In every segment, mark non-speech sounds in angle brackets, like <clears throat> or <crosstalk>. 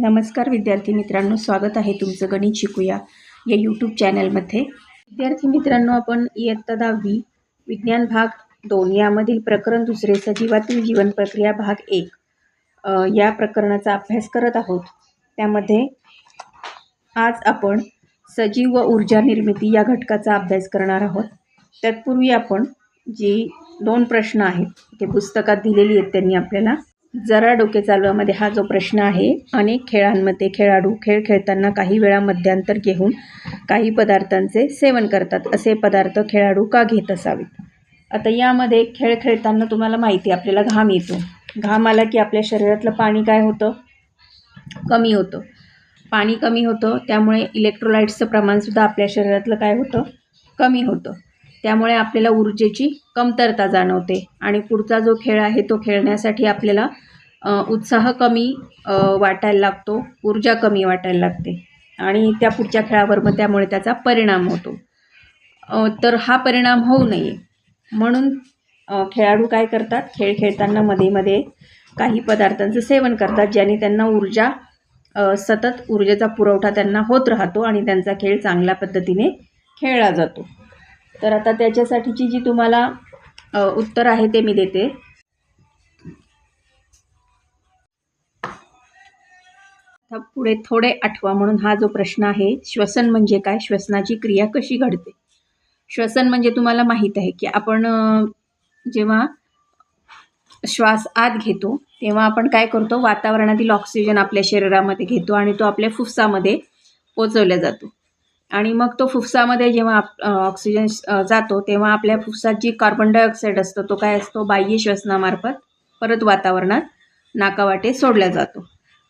नमस्कार विद्यार्थी मित्रांनो स्वागत आहे तुमचं गणित शिकूया या यूट्यूब चॅनलमध्ये विद्यार्थी मित्रांनो आपण इयत्ता दहावी विज्ञान भाग दोन यामधील प्रकरण दुसरे सजीवातील जीवन प्रक्रिया भाग एक या प्रकरणाचा अभ्यास करत आहोत. त्यामध्ये आज आपण सजीव व ऊर्जा निर्मिती या घटकाचा अभ्यास करणार आहोत. तत्पूर्वी आपण जी दोन प्रश्न आहेत ते पुस्तकात दिलेली आहेत त्यांनी आपल्याला. जरा डोके चालवामध्ये हा जो प्रश्न आहे अनेक खेळांमध्ये खेळाडू खेळ खेळताना काही वेळा मध्यांतर घेऊन काही पदार्थांचे सेवन करतात. असे पदार्थ खेळाडू का घेत असावेत? आता यामध्ये खेळ खेळताना तुम्हाला माहिती आपल्याला घाम येतो. घाम आला की आपल्या शरीरातलं पाणी काय होतं? कमी होतं. पाणी कमी होतं त्यामुळे इलेक्ट्रोलाइट्सचं प्रमाणसुद्धा आपल्या शरीरातलं काय होतं? कमी होतं. त्यामुळे आपल्याला ऊर्जेची कमतरता जाणवते. आणि पुढचा जो खेळ आहे तो खेळण्यासाठी आपल्याला उत्साह कमी वाटायला लागतो ऊर्जा कमी वाटायला लागते. आणि त्या पुढच्या खेळावर मग त्यामुळे त्याचा परिणाम होतो. तर हा परिणाम होऊ नये. म्हणून खेळाडू काय करतात? खेळ खेळताना मध्ये मध्ये काही पदार्थांचं सेवन करतात ज्याने त्यांना ऊर्जा सतत ऊर्जेचा पुरवठा त्यांना होत राहतो आणि त्यांचा खेळ चांगल्या पद्धतीने खेळला जातो. तर आता त्याच्यासाठीची जी तुम्हाला उत्तर आहे ते मी देते. आता पुढे थोडे आठवा म्हणून हा जो प्रश्न आहे श्वसन म्हणजे काय? श्वसनाची क्रिया कशी घडते? श्वसन म्हणजे तुम्हाला माहीत आहे की आपण जेव्हा श्वास आत घेतो तेव्हा आपण काय करतो? वातावरणातील ऑक्सिजन आपल्या शरीरामध्ये घेतो आणि तो आपल्या फुफ्सामध्ये पोचवला जातो. आणि मग तो फुफ्सामध्ये जेव्हा आप ऑक्सिजन जातो तेव्हा आपल्या फुफ्सात जी कार्बन डायऑक्साईड असतो तो काय असतो? बाह्य श्वसनामार्फत परत वातावरणात नाकावाटे सोडला जातो.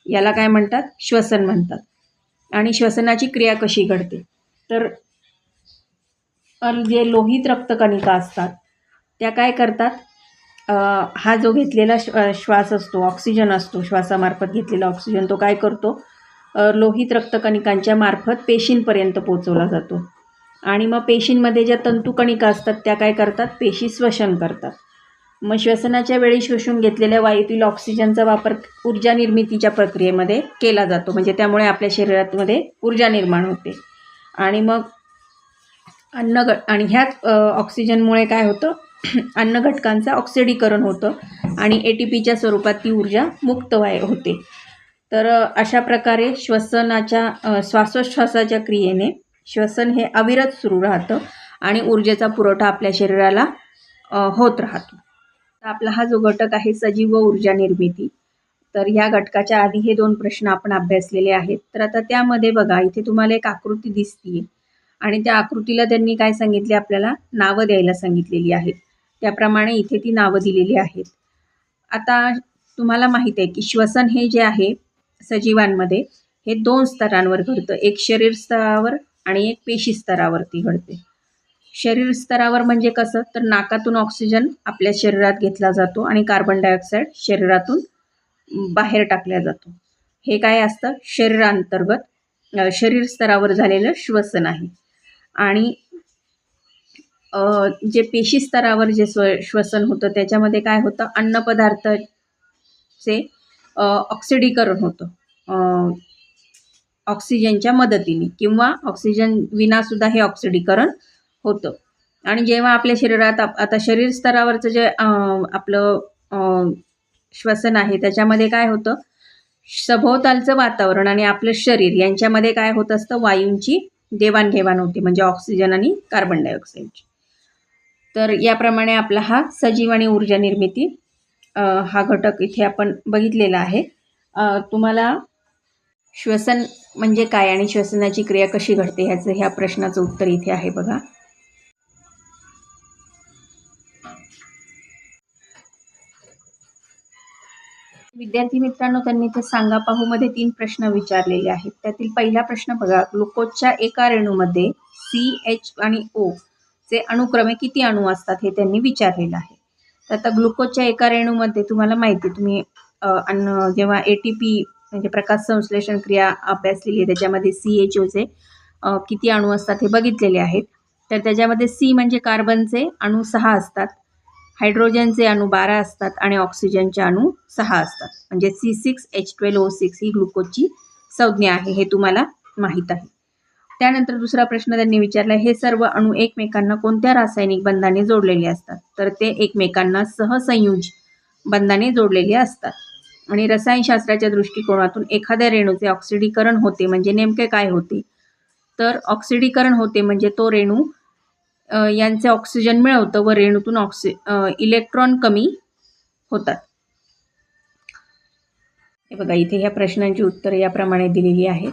याला काय म्हणतात? श्वसन म्हणतात. आणि श्वसनाची क्रिया कशी घडते? तर जे लोहित रक्तकणिका असतात त्या काय करतात? हा जो घेतलेला श्वास असतो ऑक्सिजन असतो श्वासामार्फत घेतलेला ऑक्सिजन तो काय करतो? लोहित रक्तकणिकांच्या मार्फत पेशींपर्यंत पोचवला जातो. आणि मग पेशींमध्ये ज्या तंतुकणिका असतात त्या काय करतात? पेशी श्वसन करतात. मग श्वसनाच्या वेळी शोषून घेतलेल्या वायूतील ऑक्सिजनचा वापर ऊर्जा निर्मितीच्या प्रक्रियेमध्ये केला जातो. म्हणजे त्यामुळे आपल्या शरीरामध्ये ऊर्जा निर्माण होते. आणि मग अन्न घ आणि ह्याच ऑक्सिजनमुळे काय होतं? <clears throat> अन्न घटकांचं ऑक्सिडीकरण होतं आणि ए टी पीच्या स्वरूपात ती ऊर्जा मुक्त व्हाय होते. तर अशा प्रकारे श्वसनाच्या श्वासोच्छ्वासाच्या क्रियेने श्वसन हे अविरत सुरू राहतं आणि ऊर्जेचा पुरवठा आपल्या शरीराला होत राहतो. तर आपला हा जो घटक आहे सजीव व ऊर्जा निर्मिती तर ह्या घटकाच्या आधी हे दोन प्रश्न आपण अभ्यासलेले आहेत. तर आता त्यामध्ये बघा इथे तुम्हाला एक आकृती दिसतीये आणि त्या आकृतीला त्यांनी काय सांगितले आपल्याला? नावं द्यायला सांगितलेली आहेत. त्याप्रमाणे इथे ती नावं दिलेली आहेत. आता तुम्हाला माहीत आहे की श्वसन हे जे आहे सजीवांमध्ये हे दोन स्तरांवर घडतं. एक शरीर स्तरावर आणि एक पेशी स्तरावरती घडते. शरीर स्तरावर म्हणजे कसं? तर नाकातून ऑक्सिजन आपल्या शरीरात घेतला जातो आणि कार्बन डायऑक्साईड शरीरातून बाहेर टाकला जातो. हे काय असतं? शरीरांतर्गत शरीर स्तरावर झालेलं श्वसन आहे. आणि जे पेशी स्तरावर जे स्व श्वसन होतं त्याच्यामध्ये काय होतं? अन्नपदार्थचे ऑक्सिडीकरण होतं. ऑक्सिजनच्या मदतीने किंवा ऑक्सिजन विनासुद्धा हे ऑक्सिडीकरण होतं. आणि जेव्हा आपल्या शरीरात आप- आता शरीर स्तरावरचं जे आपलं श्वसन आहे त्याच्यामध्ये काय होतं? सभोवतालचं वातावरण आणि आपलं शरीर यांच्यामध्ये काय होत असतं? वायूंची देवाणघेवाण होते म्हणजे ऑक्सिजन आणि कार्बन डायऑक्साईडची तर याप्रमाणे आपला हा सजीव आणि ऊर्जा निर्मिती हा घटक इथे आपण बघितलेला आहे. तुम्हाला श्वसन म्हणजे काय आणि श्वसनाची क्रिया कशी घडते ह्याचं ह्या प्रश्नाचं उत्तर इथे आहे बघा. विद्यार्थी मित्रांनो त्यांनी इथे सांगा पाहूमध्ये तीन प्रश्न विचारलेले आहेत. त्यातील पहिला प्रश्न बघा. ग्लुकोजच्या एका रेणूमध्ये सी एच आणि ओ चे अनुक्रमे किती अणू असतात हे त्यांनी विचारलेलं आहे. तर आता ग्लुकोजच्या एका रेणूमध्ये तुम्हाला माहिती आहे तुम्ही अन्न जेव्हा ए टी पी म्हणजे प्रकाश संश्लेषण क्रिया अभ्यासलेली आहे त्याच्यामध्ये सी एच ओचे किती अणू असतात हे बघितलेले आहेत. तर त्याच्यामध्ये सी म्हणजे कार्बनचे अणू सहा असतात हायड्रोजनचे अणू बारा असतात आणि ऑक्सिजनचे अणू सहा असतात. म्हणजे C six H twelve O six ही ग्लुकोजची संज्ञा आहे हे तुम्हाला माहीत आहे. त्यानंतर दुसरा प्रश्न त्यांनी विचारला हे सर्व अणू एकमेकांना कोणत्या रासायनिक बंधाने जोडलेले असतात? तर ते एकमेकांना सहसंयुज बंधाने जोडलेले असतात. आणि रसायनशास्त्राच्या दृष्टिकोनातून एखाद्या रेणूचे ऑक्सिडीकरण होते म्हणजे नेमके काय होते? तर ऑक्सिडीकरण होते म्हणजे तो रेणू यांचे ऑक्सिजन मिळवतं व रेणूतून ऑक्सि इलेक्ट्रॉन कमी होतात. हे बघा इथे ह्या प्रश्नांची उत्तरं याप्रमाणे दिलेली आहेत.